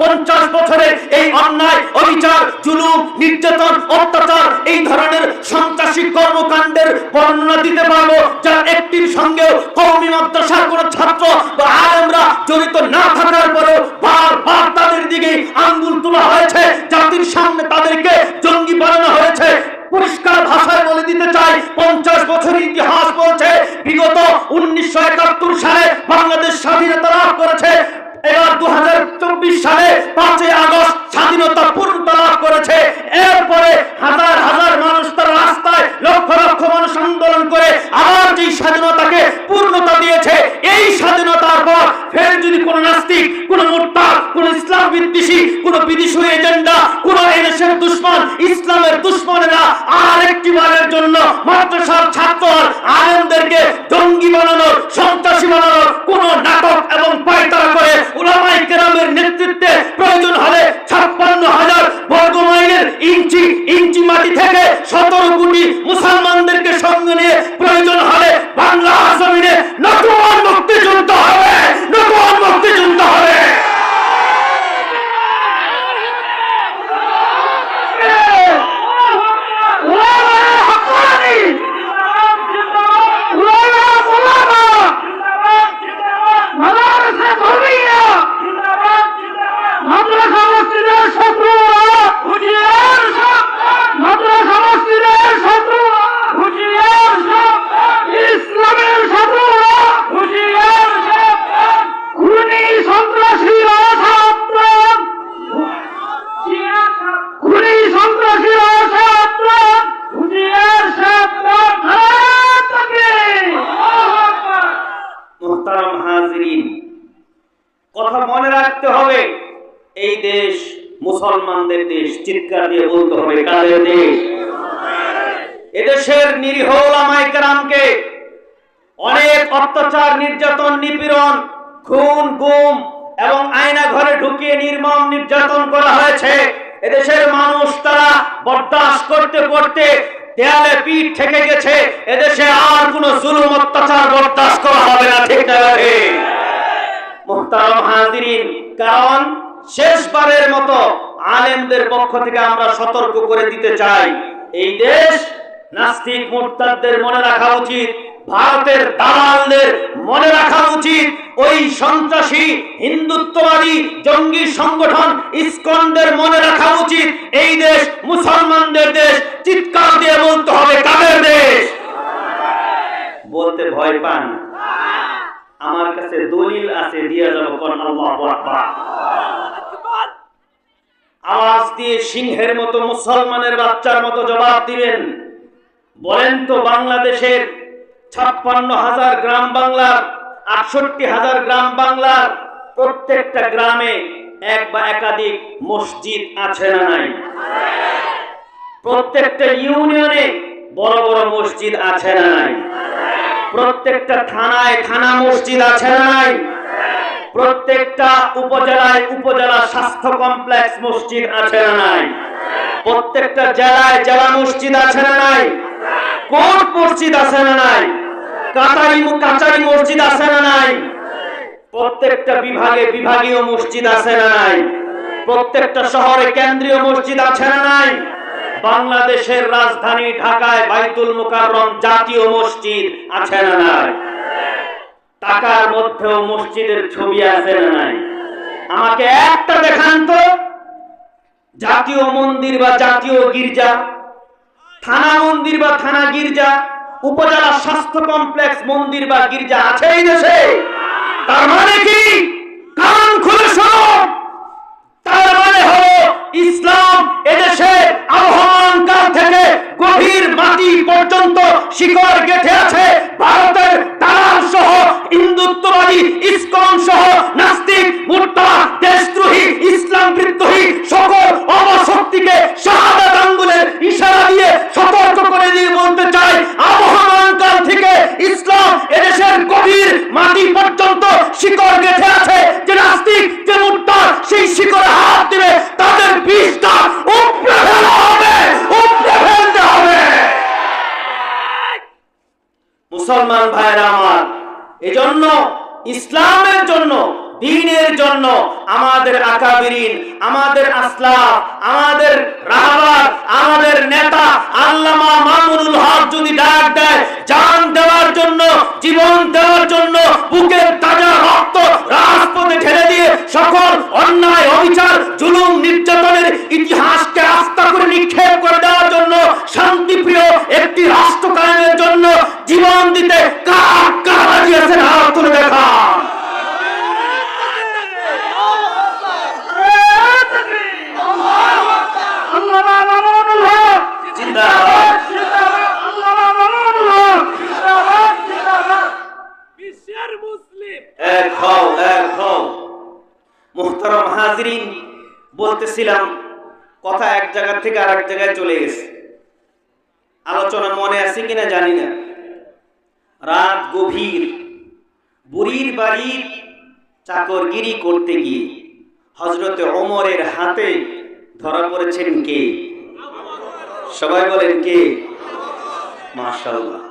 পঞ্চাশ বছরে এই অন্যায়, অবিচার, জুলুম, নির্যাতন, অত্যাচার, এই ধরনের সন্ত্রাসী কর্মকাণ্ডের বর্ণনা দিতে পারব যার একটির সঙ্গে কৌমি মাদ্রাসার কোন ছাত্র বা আলেমরা জড়িত না থাকার পরেও বারবার তাদের দিকে আঙ্গুল তোলা হয়েছে। জাতির সামনে তাদেরকে জঙ্গি বানানো হয়েছে। পরিষ্কার ভাষায় বলে দিতে চাই, পঞ্চাশ বছর ইতিহাস বলছে, বিগত উনিশশো একাত্তর সালে বাংলাদেশ স্বাধীনতা লাভ করেছে। এবার দু সালে পাঁচই আগস্ট স্বাধীনতা পূর্ণতা লাভ করেছে এরপরে হাজার হাজার মানুষ তার রাস্তায় লক্ষ লক্ষ মানুষ আন্দোলন করে আবার যেই স্বাধীনতাকে পূর্ণতা দিয়েছে এই স্বাধীনতার পর ফের যদি কোন নাস্তিক কোন মোট্টার কোন ইসলাম বিদ্বেষী কোন বিদেশি এজেন্ডা কোন এদেশের দুশ্মন ইসলামের দুশ্মনেরা আর একটি বারের জন্য মাদ্রাসার ছাত্র আর আলেমদেরকে জঙ্গি বানানোর সন্ত্রাসী বানানোর কোন নাটক এবং পায়তারা করে উলামাই কেরামের নেতৃত্বে প্রয়োজন হলে ছাপ্পান্ন হাজার বর্গ মাইলের ইঞ্চি ইঞ্চি মাটি থেকে সতেরো কোটি মুসলমানদেরকে সঙ্গে নিয়ে প্রয়োজন হলে বাংলা জমিনে নতুন মুক্তিযুদ্ধ হবে নতুন মুক্তিযুদ্ধ হবে ইসলামের শত্রুরা হুঁশিয়ার খুনি সন্ত্রাসীরা ছাত্র খুনি সন্ত্রাসীরা ছাত্র হুঁশিয়ার সাবধান ভারত থেকে মোহতারাম হাজরিন কথা মনে রাখতে হবে এই দেশ মুসলমানদের দেশ চিৎকার দিয়ে বলতে হবে কাদের দেশ এদেশের নিরীহ ওলামায়ে কেরামকে অনেক অত্যাচার, নির্যাতন, নিপীড়ন, খুন, গুম এবং আয়না ঘরে ঢুকিয়ে নির্মম নির্যাতন করা হয়েছে। এদেশের মানুষ তারা বরদাস্ত করতে করতে দেয়ালে পিঠ থেকে গেছে। এদেশে আর কোন জুলুম, অত্যাচার বরদাস্ত করা হবে না, ঠিক না? মুহতারাম হাজিরিন, কারণ শেষবারের মতো আলেমদের পক্ষ থেকে আমরা সতর্ক করে দিতে চাই। এই দেশ নাস্তিক মুরতাদদের মনে রাখা উচিত, ভারতের দালালদের মনে রাখা উচিত, ওই সন্ত্রাসী, হিন্দুত্ববাদী, জঙ্গি সংগঠন ইসকনদের মনে রাখা উচিত, এই দেশ মুসলমানদের দেশ, চিৎকার দিয়ে বলতে হবে কাদের দেশ? বলতে ভয় পান। আমার কাছে দলিল আছে, দিয়া যাব আওয়াজ দিয়ে সিংহের মতো মুসলমানের বাচ্চার মতো জবাব দিবেন বলেন তো বাংলাদেশের ছাপ্পান্ন হাজার গ্রাম বাংলার, আটষট্টি হাজার গ্রাম বাংলার প্রত্যেকটা গ্রামে এক বা একাধিক মসজিদ আছে না নাই? প্রত্যেকটা ইউনিয়নে বড় বড় মসজিদ আছে না নাই? প্রত্যেকটা থানায় থানা মসজিদ আছে না নাই? প্রত্যেকটা উপজেলায় উপজেলা স্বাস্থ্য কমপ্লেক্স মসজিদ আছে না নাই? প্রত্যেকটা জেলায় জেলা মসজিদ আছে না নাই? কোর্ট মসজিদ আছে না নাই? কাটারি কাচারি মসজিদ আছে না নাই? প্রত্যেকটা বিভাগে বিভাগীয় মসজিদ আছে না নাই? প্রত্যেকটা শহরে কেন্দ্রীয় মসজিদ আছে না নাই? বাংলাদেশের রাজধানী ঢাকায় বাইতুল মুকাররম জাতীয় মসজিদ আছে না নাই? টাকার মধ্যেও মসজিদের ছবি আছে না নাই? আমাকে একটা দেখান তো। জাতীয় মন্দির বা জাতীয় গির্জা থানা মন্দির বা থানা গির্জা, উপজেলা স্বাস্থ্য কমপ্লেক্স মন্দির বা গির্জা আছে এই দেশে। তার মানে কি কান খুলে শোনো তার মানে হলো ইসলাম এদেশে আহ্বান কাল থেকে গভীর মাটি পর্যন্ত শিকড় গেঁথে আছে ভারতের দালাল সহ হিন্দুত্ববাদী ইসকন সহ নাস্তিক মুর্তা দেশদ্রোহী ইসলাম বিদ্রোহী সকল অবশক্তিকে শাহাদাত আঙ্গুলের ইশারা দিয়ে সতর্ক করে দিয়ে বলতে চাই আবহাওয়ান কাল থেকে ইসলাম এদেশের গভীর মাটি পর্যন্ত শিকড় গেঁথে আছে যে নাস্তিক যে সেই শিকড়ে হাত দিবে, তাদের বিষটা উপড়ে ফেলা হবে, উপড়ে ফেলতে হবে। মুসলমান ভাইরা আমার, এজন্য, ইসলামের জন্য দিনের জন্য আমাদের আকাবিরিন, আমাদের আসলাফ, আমাদের রাহবার, আমাদের নেতা আল্লামা মামুনুল হক যদি ডাক দেয়, জান দেওয়ার জন্য, জীবন দেওয়ার জন্য, বুকের তাজা রক্ত রাজপথে ঠেলে দিয়ে সকল অন্যায়, অবিচার, জুলুম, নির্যাতনের ইতিহাসকে আস্থা করে নিক্ষেপ করে দেওয়ার জন্য, শান্তিপ্রিয় একটি রাষ্ট্র কায়েমের জন্য জীবন দিতে কার রাজি আছেন হাত তুলে দেখা আল্লামা মামুনুল হক জিন্দাবাদ আল্লামা মামুনুল হক জিন্দাবাদ জিন্দাবাদ বিশ্বের মুসলিম এক হও এক হও মুহতারাম হাজরিন, বলতেছিলাম, কথা এক জায়গা থেকে আরেক জায়গায় চলে গেছে। আলোচনা মনে আছে কিনা জানি না। রাত গভীর, বুড়ির বাড়ির চাকরগিরি করতে গিয়ে হজরতে ওমরের হাতে ধরা পড়েছেন কে? সবাই বলেন কে? মাশাআল্লাহ।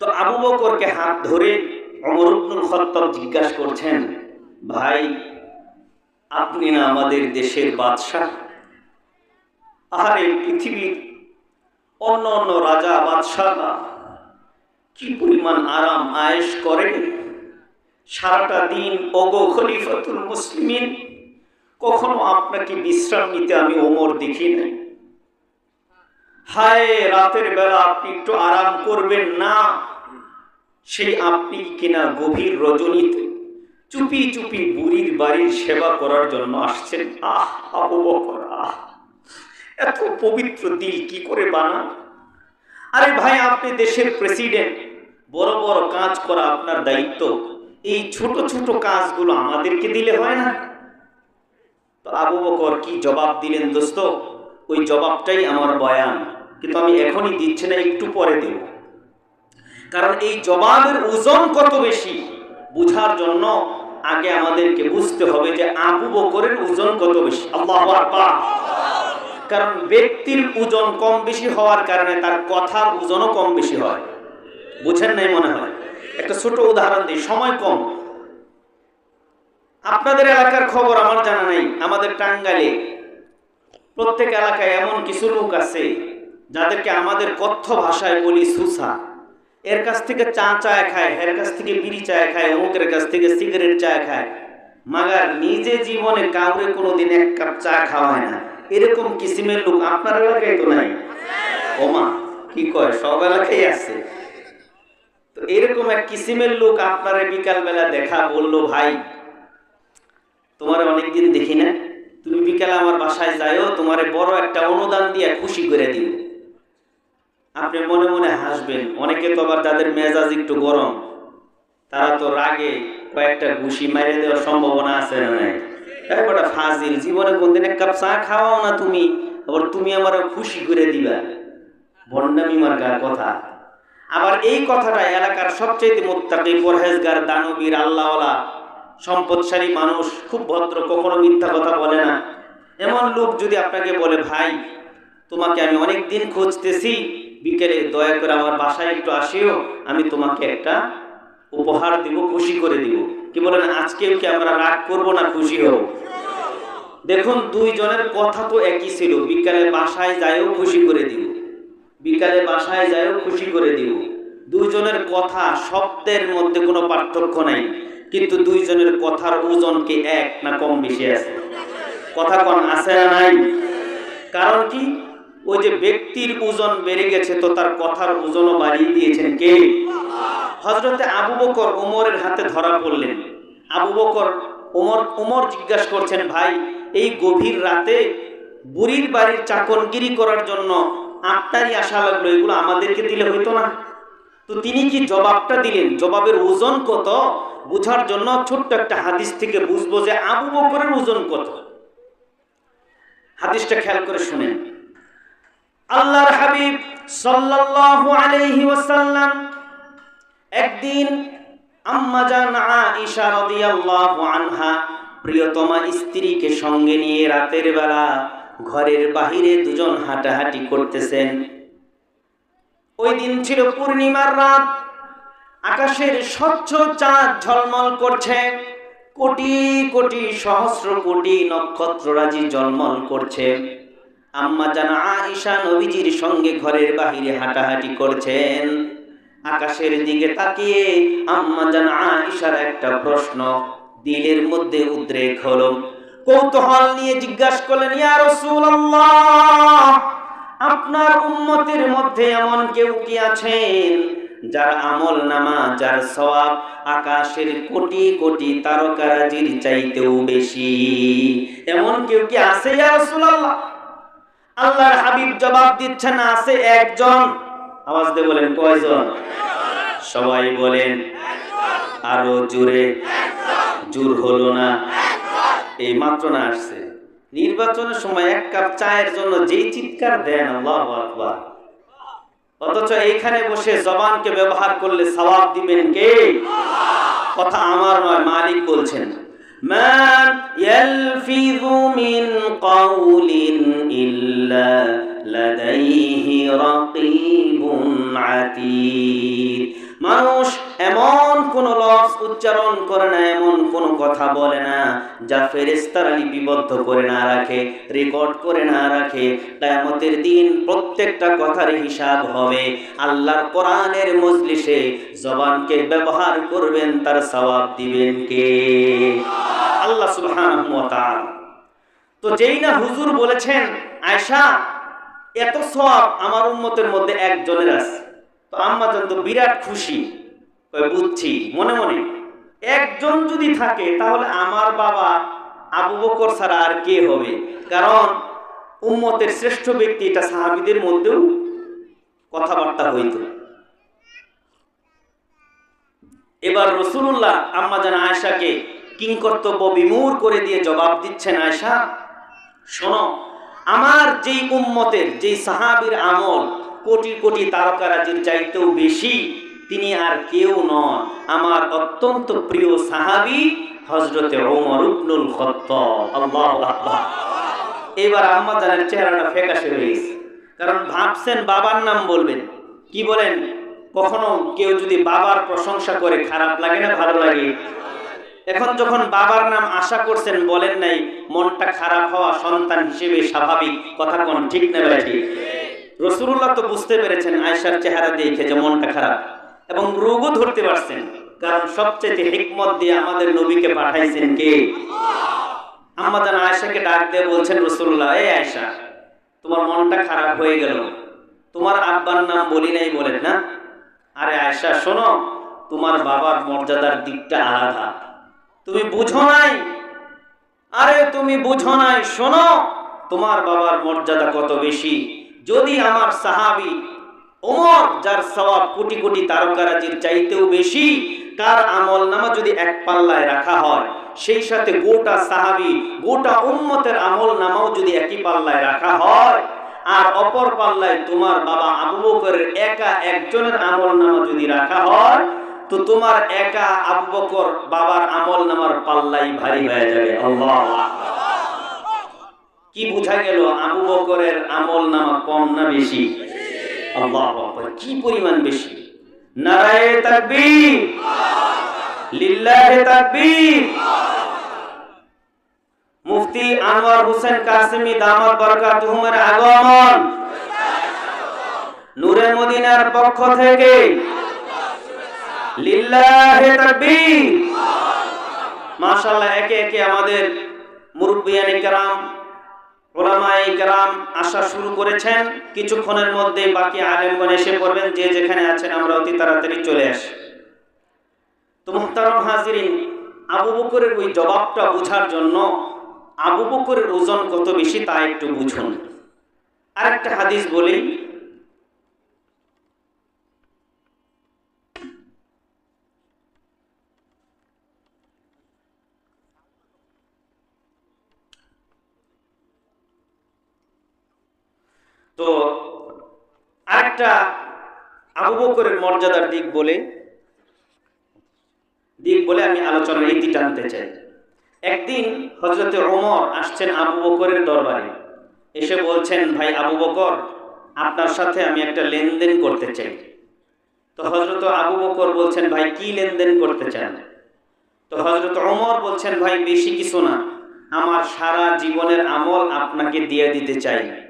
তো আবু বকরকে হাত ধরে অমর ইবনুল খত্তাব জিজ্ঞাসা করছেন, ভাই আপনি না আমাদের দেশের বাদশাহ? আর এই পৃথিবীর অন্য অন্য রাজা বাদশাহরা কি পরিমাণ আরাম, আয়েশ করে সারাটা দিন অগো খলিফাতুল মুসলিমিন, কখনো আপনাকে বিশ্রাম নিতে আমি ওমর দেখি নাই। হায়, রাতের বেলা আপনি একটু আরাম করবেন না, সেই আপনি কিনা গভীর রজনীতে চুপি চুপি বুড়ির বাড়ির সেবা করার জন্য আসছেন। আহ, আবু এত পবিত্র দিল কি করে বানান আরে ভাই, আপনি দেশের প্রেসিডেন্ট বড় বড় কাজ করা আপনার দায়িত্ব। এই ছোট ছোট কাজগুলো আমাদেরকে দিলে হয় না। তো আবু বকর কি জবাব দিলেন দোস্ত? ওই জবাবটাই আমার বয়ান। কিন্তু আমি এখনই দিচ্ছি না, একটু পরে দেব। কারণ এই জবাবের ওজন কত বেশি, বুঝার জন্য আগে আমাদেরকে বুঝতে হবে যে আবু বকরের ওজন কত বেশি। আল্লাহ কারণ ব্যক্তির ওজন কম বেশি হওয়ার কারণে তার কথার ওজনও কম বেশি হয়। বুঝেন নাই মনে হয়? একটা ছোট উদাহরণ দিই, সময় কম। আপনাদের এলাকার খবর আমার জানা নেই, আমাদের টাঙ্গালে প্রত্যেক এলাকায় এমন কিছু লোক আছে, যাদেরকে আমাদের কথ্য ভাষায় বলি সুসা। এর কাছ থেকে চা চায় খায়, এর কাছ থেকে বিড়ি চায় খায়, অমুকের কাছ থেকে সিগারেট চায় খায়। মাগার নিজে জীবনে কাউরে কোনোদিন এক কাপ চা খাওয়ায় না। এরকম কিসিমের লোক আপনার এলাকায় তো নাই? ওমা, কি কয়, সব এলাকায় আছে। তো এরকম এক কিসিমের লোক আপনার বিকাল বেলা দেখা বলল, ভাই, তোমার অনেকদিন দেখি না। তুমি বিকালে আমার বাসায় যাইও, তোমারে বড় একটা অনুদান দিয়ে খুশি করে দিও। আপনি মনে মনে হাসবেন, অনেকে তো আবার যাদের মেজাজ একটু গরম, তারা তো রাগে কয়েকটা ঘুষি মারিয়ে দেওয়ার সম্ভাবনা আছে না নাই? একটা ফাজিল, জীবনে কোনদিন এক কাপ চা খাওয়াও না তুমি, আবার তুমি আমার খুশি করে দিবা। ভণ্ডামি মার্কার কথা। আবার এই কথাটা এলাকার সবচেয়ে মোত্তাকি পরহেজগার, দানবীর, আল্লাহওয়ালা, সম্পদশালী মানুষ খুব ভদ্র, কখনো মিথ্যা কথা বলে না। এমন লোক যদি আপনাকে বলে, ভাই, তোমাকে আমি অনেক দিন খুঁজতেছি বিকেলে দয়া করে আমার বাসায় একটু আসিও, আমি তোমাকে একটা উপহার দিব, খুশি করে দিব। কি বলেন, আজকেও কি আমরা রাগ করব না খুশি হব? দেখুন, দুইজনের কথা তো একই ছিল, বিকালে বাসায় যাইও, খুশি করে দিব। বিকালে বাসায় যাইও, খুশি করে দিব। দুইজনের কথা শব্দের মধ্যে কোনো পার্থক্য নাই, কিন্তু দুইজনের কথার ওজন কি এক না কম বেশি আছে? কথা কম আছে না নাই? কারণ কি? ওই যে ব্যক্তির ওজন বেড়ে গেছে তো তার কথার ওজনও বাড়িয়ে দিয়েছেন কে? হজরতে আবু বকর ওমরের হাতে ধরা পড়লেন। আবু বকর ওমর ওমর জিজ্ঞাসা করছেন, ভাই, এই গভীর রাতে বুড়ির বাড়ির চাকনগিরি করার জন্য আপনারই আশা লাগল, এগুলো আমাদেরকে দিলে হইতো না? তো তিনি কি জবাবটা দিলেন? জবাবের ওজন কত? বুঝার জন্য ছোট্ট একটা হাদিস থেকে বুঝব যে আবু বকরের ওজন কত। হাদিসটা খেয়াল করে শুনেন। আল্লাহর হাবিব সাল্লাল্লাহু আলাইহি ওয়াসাল্লাম একদিন আম্মা জান আয়েশা রাদিয়াল্লাহু আনহা প্রিয়তমা স্ত্রীকে সঙ্গে নিয়ে রাতের বেলা ঘরের বাহিরে দুজন হাঁটাহাঁটি করতেছেন। ওই দিন ছিল পূর্ণিমার রাত। আকাশের স্বচ্ছ চাঁদ ঝলমল করছে। কোটি কোটি সহস্র কোটি নক্ষত্ররাজি জন্মন করছে। আম্মা জানা আয়েশা নবীজির সঙ্গে ঘরের বাহিরে হাঁটাহাঁটি করছেন। আকাশের দিকে তাকিয়ে আম্মা জানা আয়েশার একটা প্রশ্ন দিলের মধ্যে উদ্রেক হলো। কৌতূহল নিয়ে জিজ্ঞাসা করলেন আপনার উম্মতের মধ্যে এমন কেউ কি আছেন যার আমল নামা, যার সওয়াব আকাশের কোটি কোটি তারকারাজির চাইতেও বেশি? এমন কেউ কি আছে, ইয়া রাসূলুল্লাহ? আল্লাহর হাবিব জবাব দিচ্ছেন আছে একজন। আওয়াজ দিয়ে বলেন, কয়জন? সবাই বলেন, আরও জোরে। জোর হলো না। এই মাত্র না আসছে। নির্বাচনের সময় এক কাপ চায়ের জন্য যেই চিৎকার দেন, আল্লাহ আকবার। অথচ এইখানে বসে জবানকে ব্যবহার করলে সওয়াব দিবেন কে? কথা আমার নয়, মালিক বলছেন। ما يلفظ من قول إلا لديه رقيب عتيد. মানুষ এমন কোন লফজ উচ্চারণ করে না, এমন কোন কথা বলে না, যা ফেরেস্তারা লিপিবদ্ধ করে না রাখে রেকর্ড করে না রাখে। কিয়ামতের দিন প্রত্যেকটা কথার হিসাব হবে। আল্লাহর কোরআনের মজলিসে জবানকে ব্যবহার করবেন, তার সওয়াব দিবেন কে? আল্লাহ তাআলা। তো যেই না হুজুর বলেছেন আয়সা এত সব আমার উম্মতের মধ্যে একজনের আছে। আম্মা জান তো বিরাট খুশি বুঝছি। মনে মনে, একজন যদি থাকে, তাহলে আমার বাবা আবু বকর ছাড়া আর কে হবে? কারণ উম্মতের শ্রেষ্ঠ ব্যক্তি এটা সাহাবিদের মধ্যেও কথাবার্তা হইত। এবার রসুল্লাহ আম্মা জান আয়সাকে কিংকর্তব্য বিমূর করে দিয়ে জবাব দিচ্ছেন আয়সা শোনো, আমার যেই উম্মতের, যেই সাহাবীর আমল কোটি কোটি তারকারাজির চাইতেও বেশি তিনি আর কেউ নন। আমার অত্যন্ত প্রিয় সাহাবী হজরতে ওমর আল্লাহু আকবার। এবার আম্মা জানের চেহারাটা ফ্যাকাশে হয়ে গেছে। কারণ ভাবছেন বাবার নাম বলবেন। কি বলেন? কখনো কেউ যদি বাবার প্রশংসা করে খারাপ লাগে না, ভালো লাগে? এখন যখন বাবার নাম আশা করছেন, বলেন নাই, মনটা খারাপ হওয়া সন্তান হিসেবে স্বাভাবিক। কথা কোন ঠিক না ঠিক? রসুল্লাহ তো বুঝতে পেরেছেন আয়সার চেহারা দেখে যে মনটা খারাপ এবং রোগও ধরতে পারছেন। কারণ সবচেয়ে হিকমত দিয়ে আমাদের নবীকে পাঠাইছেন কে? আমাদের আয়সাকে ডাক দিয়ে বলছেন, রসুল্লাহ এই আয়সা তোমার মনটা খারাপ হয়ে গেল। তোমার আব্বার নাম বলি নাই বলেন না? আরে আয়সা শোনো, তোমার বাবার মর্যাদার দিকটা আলাদা। তুমি বুঝো নাই? আরে তুমি বুঝো নাই? শোনো, তোমার বাবার মর্যাদা কত বেশি? যদি আমার সাহাবি ওমর, যার সওয়াব কোটি কোটি তারকারাজির চাইতেও বেশি, তার আমল নামা যদি এক পাল্লায় রাখা হয়, সেই সাথে গোটা সাহাবি, গোটা উম্মতের আমল নামাও যদি একই পাল্লায় রাখা হয়, আর অপর পাল্লায় তোমার বাবা আবু বকরের একা একজনের আমল নামা যদি রাখা হয়, তো তোমার একা আবু বকর বাবার আমল নামার পাল্লাই ভারী হয়ে যাবে। আল্লাহ কি বোঝা গেল আবু বকরের আমল নামা কম না বেশি? কি পরিমাণ বেশি? মুফতি আনোয়ার হোসেন আগমন। নূরে মদিনার পক্ষ থেকে। লিল্লাহে তাকবীর। মাশাআল্লাহ, একে একে আমাদের মুরব্বিয়ানে কেরাম ওলামায়ে কেরাম আসা শুরু করেছেন। কিছুক্ষণের মধ্যে বাকি আলেমগণ এসে পড়বেন। যে যেখানে আছেন আমরা অতি তাড়াতাড়ি চলে আসি। তো মুহতারম হাজিরিন, আবু বকরের ওই জবাবটা বোঝার জন্য আবু বকরের ওজন কত বেশি তা একটু বুঝুন। আরেকটা হাদিস বলি তো আরেকটা আবু বকরের মর্যাদার দিক বলে দিক বলে আমি আলোচনার ইতি টানতে চাই। একদিন হজরতে ওমর আসছেন আবু বকরের দরবারে। এসে বলছেন, ভাই আবু বকর, আপনার সাথে আমি একটা লেনদেন করতে চাই। তো হজরত আবু বকর বলছেন, ভাই, কি লেনদেন করতে চান? তো হজরত ওমর বলছেন, ভাই, বেশি কিছু না। আমার সারা জীবনের আমল আপনাকে দিয়ে দিতে চাই।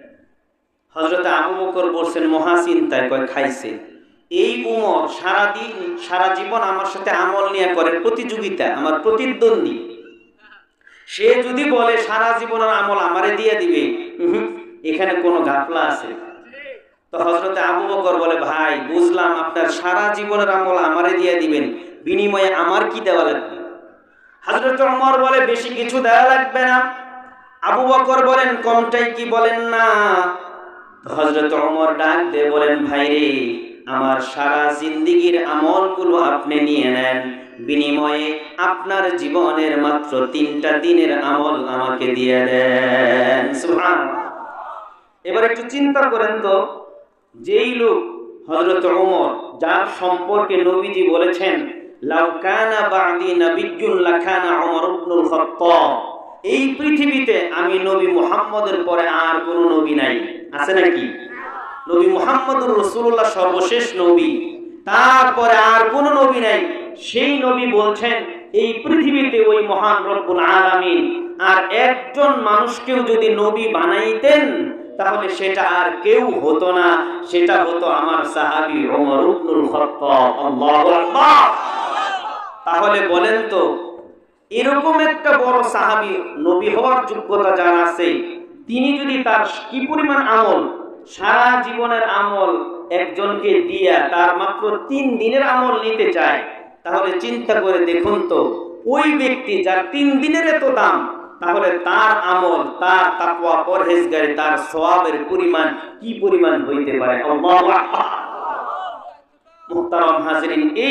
হজরত আবু বকর বলছেন মহাচিন্তায় কয়, খাইছে। এই উমর সারা দিন সারা জীবন আমার সাথে আমল নিয়ে করে, প্রতিযোগিতা, আমার প্রতিদ্বন্দ্বী। সে যদি বলে, সারা জীবনের আমল আমারে দিয়ে দিবে এখানে কোনো গাফলা আছে? তো হজরত আবু বকর বলে, ভাই, বুঝলাম আপনার সারা জীবনের আমল আমারে দিয়ে দিবেন, বিনিময়ে আমার কি দেওয়া লাগবে? হজরত ওমর বলে, বেশি কিছু দেওয়া লাগবে না। আবু বকর বলেন, কমটাই কি বলেন না? হজরত ওমর ডাক দিয়ে বলেন ভাই রে আমার সারা জিন্দিগির আমলগুলো আপনি নিয়ে নেন। বিনিময়ে আপনার জীবনের মাত্র তিনটা দিনের আমল আমাকে দিয়ে দেন। এবার একটু চিন্তা করেন তো, যেই লোক হজরত ওমর, যার সম্পর্কে নবীজি বলেছেন, লাউ কানা বাদি নাবিয়্যুন লাকানা ওমর ইবনুল এই পৃথিবীতে আমি নবী মুহাম্মদের পরে আর কোনো নবী নাই। আছে নাকি? নবী মুহাম্মদুর রাসূলুল্লাহ, সর্বশেষ নবী। তারপরে আর কোন নবী নাই। সেই নবী বলছেন, এই পৃথিবীতে ওই মহান রব্বুল আলামিন আর একজন মানুষকেও যদি নবী বানাইতেন, তাহলে সেটা আর কেউ হতো না। সেটা হতো আমার সাহাবি ওমর ইবনুল খাত্তাব। আল্লাহু আকবার! তাহলে বলেন তো, এরকম একটা বড় সাহাবী নবী হওয়ার যোগ্যতা যার আছে? তিনি যদি তার কি পরিমাণ আমল, সারা জীবনের আমল একজনকে দিয়া তার মাত্র তিন দিনের আমল নিতে চায়, তাহলে চিন্তা করে দেখুন তো, ওই ব্যক্তি যার তিন দিনের এত দাম, তাহলে তার আমল, তার তাকওয়া পরহেজগারি, তার সওয়াবের পরিমাণ কি পরিমাণ হইতে পারে? এই